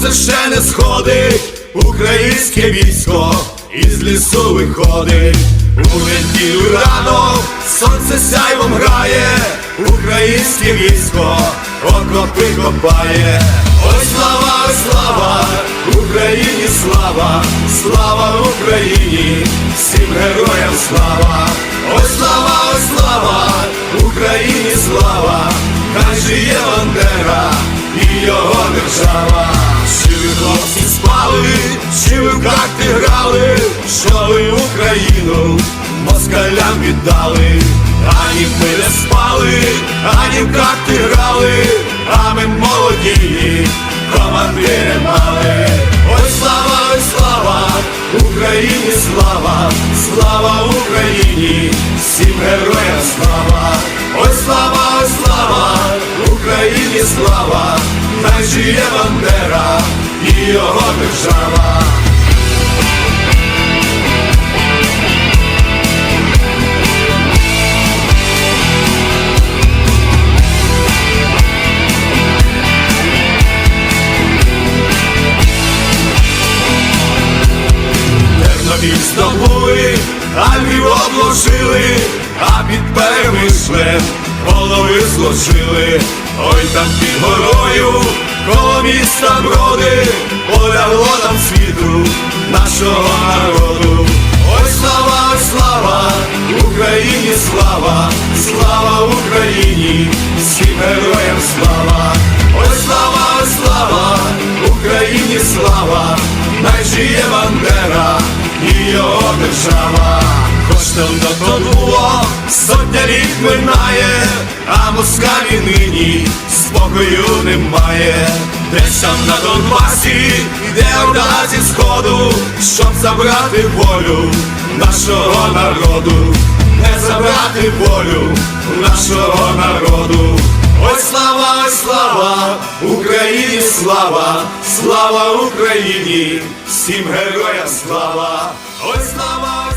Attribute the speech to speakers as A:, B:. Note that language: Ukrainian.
A: сонце ще не сходить, українське військо із лісу виходить. У неділю рано сонце сяйвом грає, українське військо окопи копає. Ой, слава, ой, слава, Україні слава, слава Україні, всім героям слава, москалям віддали, ані ми не спали, ані в карти грали, а ми молоді, командири мали. Ой, слава, ой, слава, Україні слава, слава Україні, всім героям слава, ой, слава, ой, слава, Україні слава, хай жиє Бандера і його держава. Перемишлем голови зложили. Ой, там під горою, коло міста броди, полягло нам світу нашого народу. Ой, слава, ой, слава, Україні слава, слава Україні, всім героям слава, ой, слава, ой, слава, Україні слава, най жиє Бандера і його держава. Хоч там давно було, спокою немає. Десь там на Донбасі йде орда зі сходу, щоб забрати волю нашого народу, не забрати волю нашого народу. Ой, слава, ой, слава, Україні слава, слава Україні, всім героям слава, ой, слава.